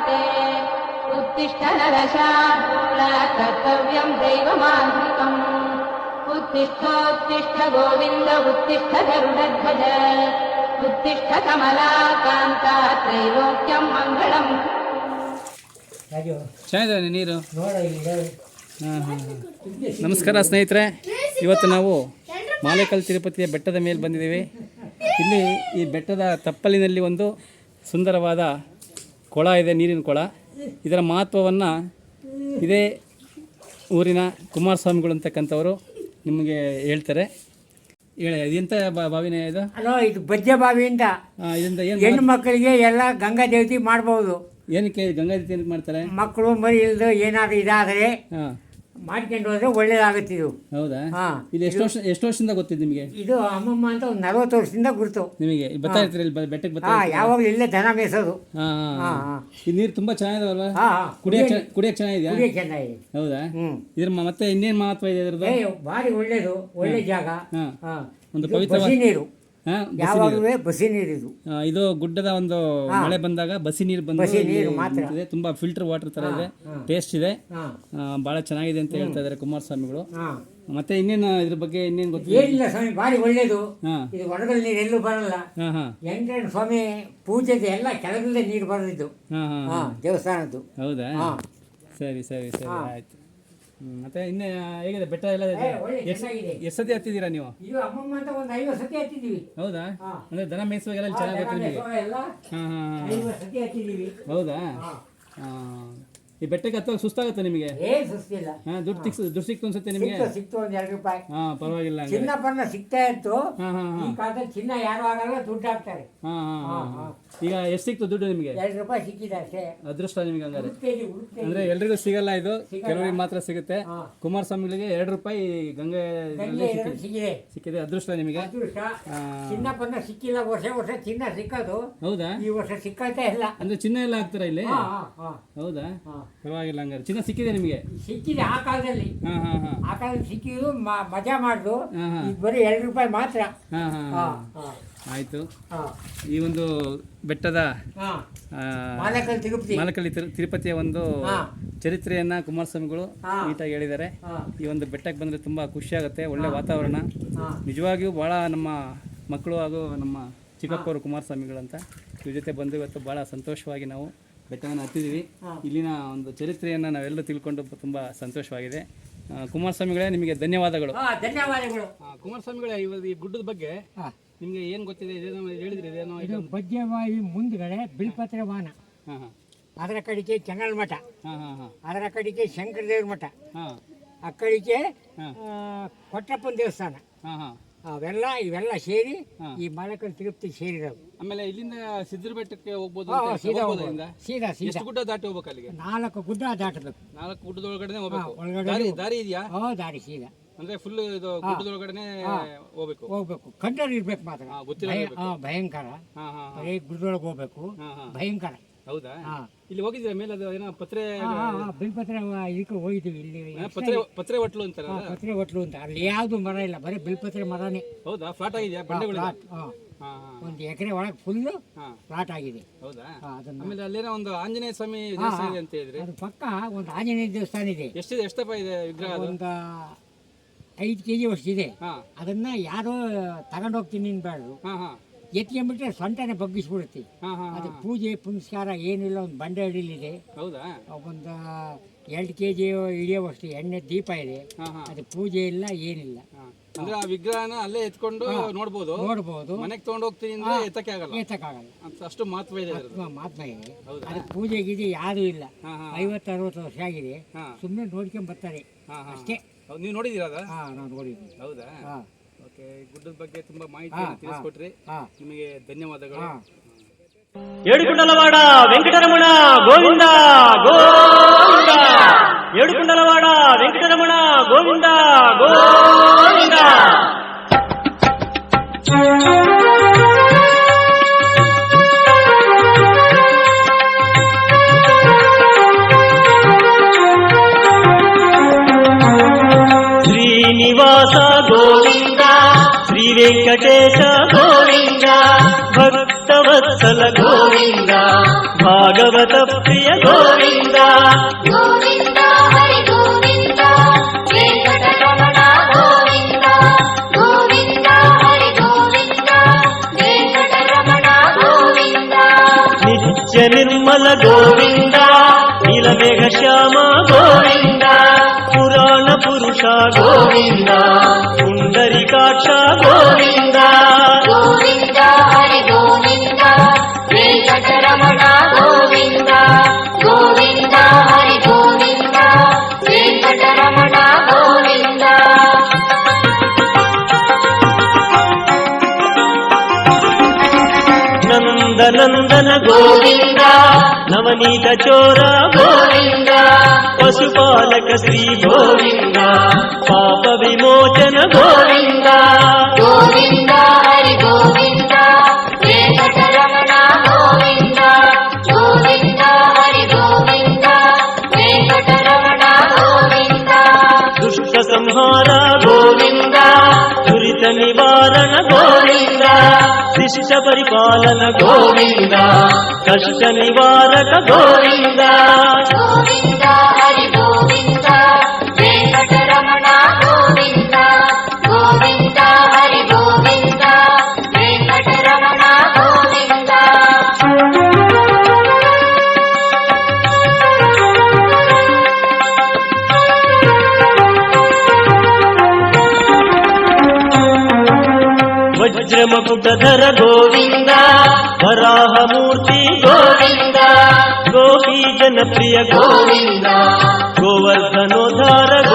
वर्तते उत्तिष्ठ नरशार्दूल कर्तव्यम् दैवमान्त्रिकम् उत्तिष्ठोत्तिष्ठ गोविन्द उत्तिष्ठ गरुडध्वज उत्तिष्ठ कमलाकान्ता त्रैलोक्यम् मङ्गलम् ರಾಜು ಚೆನ್ನಾಗಿದೆ ನೀರು ನೋಡ ಇಲ್ಲಿ ಹಾಂ ಹಾಂ ನಮಸ್ಕಾರ ಸ್ನೇಹಿತರೆ ಇವತ್ತು ನಾವು ಮಾಲೇಕಲ್ ತಿರುಪತಿಯ ಬೆಟ್ಟದ ಮೇಲೆ ಬಂದಿದ್ದೀವಿ ಇಲ್ಲಿ ಈ ಬೆಟ್ಟದ ತಪ್ಪಲಿನಲ್ಲಿ ಒಂದು ಸುಂದರವಾದ ಕೊಳ ಇದೆ ನೀರಿನ ಕೊಳ. ಇದರ ಮಹತ್ವವನ್ನು ಇದೇ ಊರಿನ ಕುಮಾರಸ್ವಾಮಿಗಳು ಅಂತಕ್ಕಂಥವರು ನಿಮಗೆ ಹೇಳ್ತಾರೆ. ಹೇಳಿ ಇದೆಂಥ ಬಾವಿನ ಇದು? ಅಲೋ ಇದು ಬಜ್ಜೆ ಬಾವಿಯಿಂದ ಇದರಿಂದ ಏನು ಹೆಣ್ಣು ಮಕ್ಕಳಿಗೆ ಎಲ್ಲ ಗಂಗಾ ದೇವತಿ ಮಾಡ್ಬೋದು. ಏನಕ್ಕೆ ಗಂಗಾಧಿ ಏನಕ್ಕೆ ಮಾಡ್ತಾರೆ? ಮಕ್ಕಳು ಮರಿ ಇಲ್ದು ಏನಾದರೂ ಇದಾದರೆ ಹಾಂ. ಮಾಡ್ಕೊಂಡು ಹೋದ್ರೆ ಒಳ್ಳೇದಾಗುತ್ತೆ ಇದು. ಹೌದಾ? ಹಾ. ಇದು ಎಷ್ಟು ವರ್ಷ ಎಷ್ಟು ವರ್ಷದಿಂದ ಗೊತ್ತಿದೆ ನಿಮಗೆ? ಇದು ಅಮ್ಮಮ್ಮ ಅಂತ ಒಂದು ನಲ್ವತ್ತು ವರ್ಷದಿಂದ ಗುರುತು. ನಿಮಗೆ? ಬರ್ತಾ ಇರ್ತೀರಿ ಇಲ್ಲಿ ಬೆಟ್ಟಕ್ಕೆ ಬರ್ತಾ ಹಾಂ ಯಾವಾಗಲೂ ಇಲ್ಲೇ ದನ ಮೇಯಿಸೋದು. ಹಾ. ಈ ನೀರು ತುಂಬಾ ಚೆನ್ನಾಗಿದಾವಲ್ವಾ? ಹಾಂ ಕುಡಿಯಕ್ ಕುಡಿಯಕ್ ಚೆನ್ನಾಗಿದ್ಯಾ? ಚೆನ್ನಾಗಿದೆ. ಹೌದಾ? ಹ್ಞೂ ಇದ್ರ ಮತ್ತೆ ಇನ್ನೇನು ಮಹತ್ವ ಇದೆ ಇದ್ರದ್ದು? ಭಾರಿ ಒಳ್ಳೇದು. ಒಳ್ಳೆ ಜಾಗ. ಹಾ. ಹಾ. ಒಂದು ಪವಿತ್ರ ನೀರು. ಯಾವಾಗಲೂ ಬಸಿ ನೀರು ಇದು. ಗುಡ್ಡದ ಒಂದು ಮಳೆ ಬಂದಾಗ ಬಸಿ ನೀರು ಬಂದು. ತುಂಬಾ ಫಿಲ್ಟರ್ ವಾಟರ್ ತರ ಇದೆ. ಟೇಸ್ಟ್ ಇದೆ. ಬಹಳ ಚೆನ್ನಾಗಿದೆ ಅಂತ ಹೇಳ್ತಾ ಇದಾರೆ ಕುಮಾರಸ್ವಾಮಿಗಳು. ಸ್ವಾಮಿಗಳು ಮತ್ತೆ ಇನ್ನೇನು ಇದ್ರ ಬಗ್ಗೆ ಇನ್ನೇನು ಗೊತ್ತಿಲ್ಲ? ಏನಿಲ್ಲ ಸ್ವಾಮಿ ಬಾರಿ ಒಳ್ಳೇದು. ಇದು ಒಣಗಲ್ ನೀರು ಎಲ್ಲೂ ಬರಲ್ಲ. ವೆಂಕಟೇಶ್ವರ ಸ್ವಾಮಿ ಪೂಜೆಗೆ ಎಲ್ಲ ಕೆಳಗಲ್ಲೇ ನೀರು ಬರೋದಿದ್ದು. ದೇವಸ್ಥಾನದ್ದು. ಹೌದಾ? ಸರಿ ಸರಿ ಸರಿ. ಆಯ್ತು. ಮತ್ತೆ ಇನ್ನೇ ಹೇಗಿದೆ? ಬೆಟ್ಟ ಎಲ್ಲ ಏ, ಒಳ್ಳೆ ಚೆನ್ನಾಗಿದೆ. ಎಷ್ಟು ಸತಿ ಹತ್ತಿದ್ದೀರಾ ನೀವು? ಇದು ಅಮ್ಮಮ್ಮ ಅಂತ ಒಂದು ಐವತ್ತು ಸತಿ ಹತ್ತಿದ್ದೀವಿ. ಹೌದಾ? ಹಾ. ಅಂದ್ರೆ ದನ ಮೇಯಿಸುವಾಗೆಲ್ಲ ಚೆನ್ನಾಗಿ ಗೊತ್ತು ನಿಮಗೆ ಮೇಯ್ಸೋ ಎಲ್ಲ ಹಾ ಹಾ ಹಾ. ಐವತ್ತು ಸತಿ ಹತ್ತಿದ್ದೀವಿ. ಹೌದಾ? ಹಾ. ಆ, ಈ ಬೆಟ್ಟಕ್ಕೆ ಹತ್ತುವಾಗ ಸುಸ್ತಾಗುತ್ತೆ ನಿಮಗೆ? ಏನ್ ಸುಸ್ತಿಲ್ಲ. ಹಾ ದುಡ್ಡು ಸಿಕ್ಸ್ ದುಡ್ಡು ಸಿಕ್ತು ಅನ್ಸುತ್ತೆ ನಿಮಗೆ? ಸಿಕ್ತು ಸಿಕ್ತು ಒಂದ್ ಎರಡು ರೂಪಾಯಿ. ಹಾ ಪರವಾಗಿಲ್ಲ. ಚಿನ್ನ ಬಣ್ಣ ಸಿಗ್ತಾ ಇತ್ತು. ಹಾ ಹಾ ಹಾ. ಈ ಕಾಲದಲ್ಲಿ ಚಿನ್ನ ಯಾರು ಆಗಲ್ಲ ದುಡ್ಡು ಹಾಕ್ತಾರೆ. ಹಾ ಹಾ ಹಾ ಹಾ, ಈಗ ಎಷ್ಟು ಸಿಕ್ತು ದುಡ್ಡು ನಿಮಗೆ? ಎರಡು ರೂಪಾಯಿ ಸಿಕ್ಕಿದೆ ಅಷ್ಟೇ. ಅದೃಷ್ಟ ನಿಮಗೆ ಹಂಗಾರೆ. ಅಂದ್ರೆ ಎಲ್ರಿಗೂ ಸಿಗಲ್ಲ ಇದು? ಸಿಗಲ್ಲ. ಕೆಲವರಿಗೆ ಮಾತ್ರ ಸಿಗುತ್ತೆ. ಕುಮಾರ ಸ್ವಾಮಿಗಳಿಗೆ ಎರಡು ರೂಪಾಯಿ ಗಂಗೆ ಗಂಗೆ ಎರಡು ಸಿಕ್ಕಿದೆ. ಸಿಕ್ಕಿದೆ. ಅದೃಷ್ಟ ನಿಮಗೆ? ಅದೃಷ್ಟ. ಆ, ಚಿನ್ನ ಪನ್ನ ಸಿಕ್ಕಿಲ್ಲ. ವರ್ಷ ವರ್ಷ ಚಿನ್ನ ಸಿಕ್ಕೋದು. ಹೌದಾ? ಈ ವರ್ಷ ಸಿಕ್ಕತ್ತೆ ಇಲ್ಲ. ಅಂದ್ರೆ ಚಿನ್ನ ಎಲ್ಲ ಹಾಕ್ತಾರ ಇಲ್ಲಿ? ಹಾ ಹಾ ಹಾ. ಹೌದಾ? ಹಾ. ಪರವಾಗಿಲ್ಲ ಹಂಗಾರೆ ಚಿನ್ನ ಸಿಕ್ಕಿದೆ ನಿಮಗೆ? ಸಿಕ್ಕಿದೆ ಆ ಕಾಲದಲ್ಲಿ. ಹಾ ಹಾ ಹಾ. ಆ ಕಾಲದಲ್ಲಿ ಸಿಕ್ಕಿದ್ದು ಮ- ಮಜಾ ಮಾಡಿದ್ರು ಹಾ, ಹಾ. ಈಗ ಬರೀ ಎರಡು ರೂಪಾಯಿ ಮಾತ್ರ. ಹಾ ಹಾ ಆಯ್ತು. ಈ ಒಂದು ಬೆಟ್ಟದ ಹಾ. ಆ, ಮಾಲಕಲ್ ತಿರುಪತಿ. ಮಾಲಕಲ್ಲಿ ತಿರು- ತಿರುಪತಿಯ ಒಂದು ಹಾ. ಚರಿತ್ರೆಯನ್ನ ಕುಮಾರಸ್ವಾಮಿಗಳು ಹಾ. ನೀಟಾಗಿ ಹೇಳಿದ್ದಾರೆ. ಹಾ. ಈ ಒಂದು ಬೆಟ್ಟಕ್ಕೆ ಬಂದರೆ ತುಂಬ ಖುಷಿಯಾಗುತ್ತೆ ಒಳ್ಳೆ ವಾತಾವರಣ. ಹಾ. ನಿಜವಾಗಿಯೂ ಭಾಳ ನಮ್ಮ ಮಕ್ಕಳು ಹಾಗೂ ನಮ್ಮ ಚಿಕ್ಕಪ್ಪವರು ಕುಮಾರಸ್ವಾಮಿಗಳಂತ ಅಂತ ಇವ್ರ ಜೊತೆ ಬಂದು ಇವತ್ತು ಭಾಳ ಸಂತೋಷವಾಗಿ ನಾವು ಬೆಟ್ಟವನ್ನು ಹತ್ತಿದ್ದೀವಿ. ಇಲ್ಲಿನ ಒಂದು ಚರಿತ್ರೆಯನ್ನು ನಾವೆಲ್ಲರೂ ತಿಳ್ಕೊಂಡು ತುಂಬ ಸಂತೋಷವಾಗಿದೆ. ಕುಮಾರಸ್ವಾಮಿಗಳೇ ನಿಮಗೆ ಧನ್ಯವಾದಗಳು. ಧನ್ಯವಾದಗಳು. ಕುಮಾರಸ್ವಾಮಿಗಳೇ ಇವತ್ತು ಈ ಗುಡ್ಡದ ಬಗ್ಗೆ ಹಾ. ನಿಮಗೆ ಏನು ಗೊತ್ತಿದೆ? ಇದೇನೋ ಹೇಳಿದ್ರಿ ಇದೇನೋ ಇದು ಬಗ್ಗೆವಾಯಿ ಮುಂದ್ಗಡೆ ಬಿಲ್ಪತ್ರ ವಾಹನ. ಹಾಂ ಹಾಂ. ಅದರ ಕಡೆಗೆ ಚಂಗಲ್ ಮಠ. ಹಾಂ ಹಾಂ ಹಾಂ. ಅದರ ಕಡೆಗೆ ಶಂಕರದೇವ್ರ ಮಠ. ಹಾಂ. ಆ ಕಡೆಗೆ ಕೊಟ್ಟಪ್ಪನ ಕೊಟ್ರಪ್ಪನ ದೇವಸ್ಥಾನ. ಹಾಂ ಹಾಂ. ಅವೆಲ್ಲ ಇವೆಲ್ಲ ಸೇರಿ ಈ ಮಳೆಕಲ್ ತಿರುಪ್ತಿ ಸೇರಿರೋದು. ಆಮೇಲೆ ಇಲ್ಲಿಂದ ಸಿದ್ಧರ ಬೆಟ್ಟಕ್ಕೆ ಹೋಗ್ಬೋದು ಹಾ, ಸೀದಾ ಹೋಗ್ಬೋದಾ ಹೋಗ್ಬೋದು. ಇಲ್ಲಿಂದ? ಸೀದಾ ಸೀದಾ. ಗುಡ್ಡ ದಾಟಿ ಹೋಗ್ಬೇಕು ಅಲ್ಲಿಗೆ? ನಾಲ್ಕು ಗುಡ್ಡ ದಾಟಬೇಕು. ನಾಲ್ಕು ಗುಡ್ಡದೊಳಗಡೆ ಹೋಗ್ಬೇಕು. ಒಳಗಡೆ ದಾರಿ ದಾರಿ ಇದೆಯಾ? ಹಾ ದಾರಿ ಸೀದಾ. ಅಂದ್ರೆ ಫುಲ್ ಇದು ಗುಡ್ಡದೊಳಗಡೆ ಹೋಗ್ಬೇಕು. ಹೋಗ್ಬೇಕು. ಕಂಡರ್ ಇರ್ಬೇಕು ಮಾತ್ರ. ಹಾ, ಗೊತ್ತಿರೋ ಭಯ- ಹಾ, ಭಯಂಕರ. ಹಾ ಹಾ ಹಾ. ಬರೀ ಗುಡ್ಡೊಳಗೆ ಹೋಗ್ಬೇಕು. ಹಾ ಹಾ. ಭಯಂಕರ. ಹೌದಾ? ಇಲ್ಲಿ ಹೋಗಿದ್ರೆ ಮೇಲೆ ಅದು ಏನೋ ಪತ್ರೆ ಬಿಲ್ಪತ್ರೆ ಇದಕ್ಕೆ ಹೋಗಿದ್ದೀವಿ ಇಲ್ಲಿ. ಪತ್ರೆ ಪತ್ರೆ ಹೊಟ್ಲು ಅಂತಾರೆ ಪತ್ರೆ ಹೊಟ್ಲು ಅಂತ. ಅಲ್ಲಿ ಯಾವುದು ಮರ ಇಲ್ಲ ಬರೀ ಬಿಲ್ಪತ್ರೆ ಮರನೇ. ಹೌದಾ? ಫ್ಲಾಟ್ ಆಗಿದೆಯಾ ಬಂಡೆಗಳು ಒಂದು ಎಕರೆ ಒಳಗೆ ಫುಲ್ ಫ್ಲಾಟ್ ಆಗಿದೆ. ಹೌದಾ? ಆಮೇಲೆ ಅಲ್ಲೇನೋ ಒಂದು ಆಂಜನೇಯ ಸ್ವಾಮಿ ದೇವಸ್ಥಾನ ಇದೆ ಅಂತ ಹೇಳಿದ್ರೆ. ಅದು ಪಕ್ಕ ಒಂದು ಆಂಜನೇಯ ದೇವಸ್ಥಾನ ಇದೆ. ಎಷ್ಟು ಎಷ್ಟಪ್ಪ ಇದೆ ವಿಗ್ರಹ ಒಂದು ಐದು ಕೆ ಜಿ ಇದೆ ಅದನ್ನ ಯಾರೋ ತಗೊಂಡೋಗ್ತೀನಿ ಬೇಡ ಎತ್ಕೊಂಡ್ಬಿಟ್ರೆ ಸೊಂಟನೆ ಬಗ್ಗಿಸ್ಬಿಡುತ್ತೆ. ಹಾ ಹಾ ಅದು ಪೂಜೆ ಪುನಸ್ಕಾರ ಏನಿಲ್ಲ ಒಂದು ಬಂಡೆ ಹಿಡಿಲಿದೆ ಹೌದಾ? ಒಂದು ಎರಡು ಕೆ ಜಿ ಹಿಡಿಯೋವಷ್ಟು ಎಣ್ಣೆ ದೀಪ ಇದೆ. ಹಾ ಹಾ. ಅದು ಪೂಜೆ ಇಲ್ಲ ಏನಿಲ್ಲ. ಅಂದ್ರೆ ಆ ವಿಗ್ರಹನ ಅಲ್ಲೇ ಎತ್ಕೊಂಡು ನೋಡ್ಬೋದು? ನೋಡ್ಬೋದು. ಮನೆಗೆ ತಗೊಂಡು ಹೋಗ್ತೀನಿ ಅಂದ್ರೆ ಎತ್ತಕ್ಕೆ ಆಗಲ್ಲ? ಏತಕ್ಕಾಗಲ್ಲ ಅಂತ ಅಷ್ಟು ಮಹತ್ವ ಇದೆ ಅದ್ರದ್ದು ಇದೆ. ಹೌದಾ? ಅದು ಪೂಜೆ ಗೀಜೆ ಯಾರು ಇಲ್ಲ. ಹಾ ಹಾ. ಐವತ್ತು ಅರವತ್ತು ವರ್ಷ ಆಗಿದೆ. ಹಾ. ಸುಮ್ಮನೆ ನೋಡ್ಕೊಂಡ್ ಬರ್ತಾರೆ. ಹಾ ಹಾ. ಅಷ್ಟೇ. ಹೌದು, ನೀವು ನೋಡಿದೀರಾ ಅದ? ಹಾ ನಾನು ನೋಡಿದ್ವಿ ಹೌದಾ? ಹಾ. ಓಕೆ ಗುಡ್ಡದ ಬಗ್ಗೆ ತುಂಬಾ ಮಾಹಿತಿಯನ್ನು ತಿಳಿಸ್ಕೊಟ್ರಿ. ನಿಮಗೆ ಧನ್ಯವಾದಗಳು. ಏಡುಕುಂಡಲವಾಡ ವೆಂಕಟರಮಣ ಗೋವಿಂದ ಗೋವಿಂದ. ಏಡುಕುಂಡಲವಾಡ ವೆಂಕಟರಮಣ ಗೋವಿಂದ ಗೋವಿಂದ. ಶ್ರೀನಿವಾಸ ಗೋವಿಂದ శ్రీ వెంకటేశ గోవింద. భక్తవత్సల గోవింద. భాగవత ప్రియ గోవింద. నిర్మల గోవింద. శ్యామా ಪುರುಷ ಗೋವಿಂದ ಪುಂಡರಿಕಾಕ್ಷ ಗೋವಿಂದ ಗೋವಿಂದ ಹರಿ ಗೋವಿಂದ ವೆಂಕಟರಮಣ ಗೋವಿಂದ ಗೋವಿಂದ ಹರಿ ಗೋವಿಂದ ವೆಂಕಟರಮಣ ಗೋವಿಂದ ನಂದ ನಂದನ ಗೋವಿಂದ ನವನೀತ ಚೋರ ಗೋವಿಂದ ಪಶುಪಾಲಕ ಶ್ರೀ ಗೋವಿಂದ ಪಾಪ ವಿಮೋಚನ ಗೋವಿಂದ ಗೋವಿಂದ ಹರಿ ಗೋವಿಂದ ವೆಂಕಟರಮಣ ಗೋವಿಂದ ಗೋವಿಂದ ಹರಿ ಗೋವಿಂದ ವೆಂಕಟರಮಣ ಗೋವಿಂದ ದುಷ್ಟ ಸಂಹಾರ ಗೋವಿಂದ ದುರಿತ ನಿವಾರಣ ಗೋವಿಂದ ಶಿಷ್ಟ ಪರಿಪಾಲನ ಗೋವಿಂದ ಕಷ್ಟ ನಿವಾರಕ ಗೋವಿಂದ ವಜ್ರಮಕುಟಧರ ಗೋವಿಂದ ವರಾಹ ಮೂರ್ತಿ ಗೋವಿಂದ ಗೋಪಿ ಜನಪ್ರಿಯ ಗೋವಿಂದ ಗೋವರ್ಧನೋದ್ಧಾರ ಗೋವಿಂದ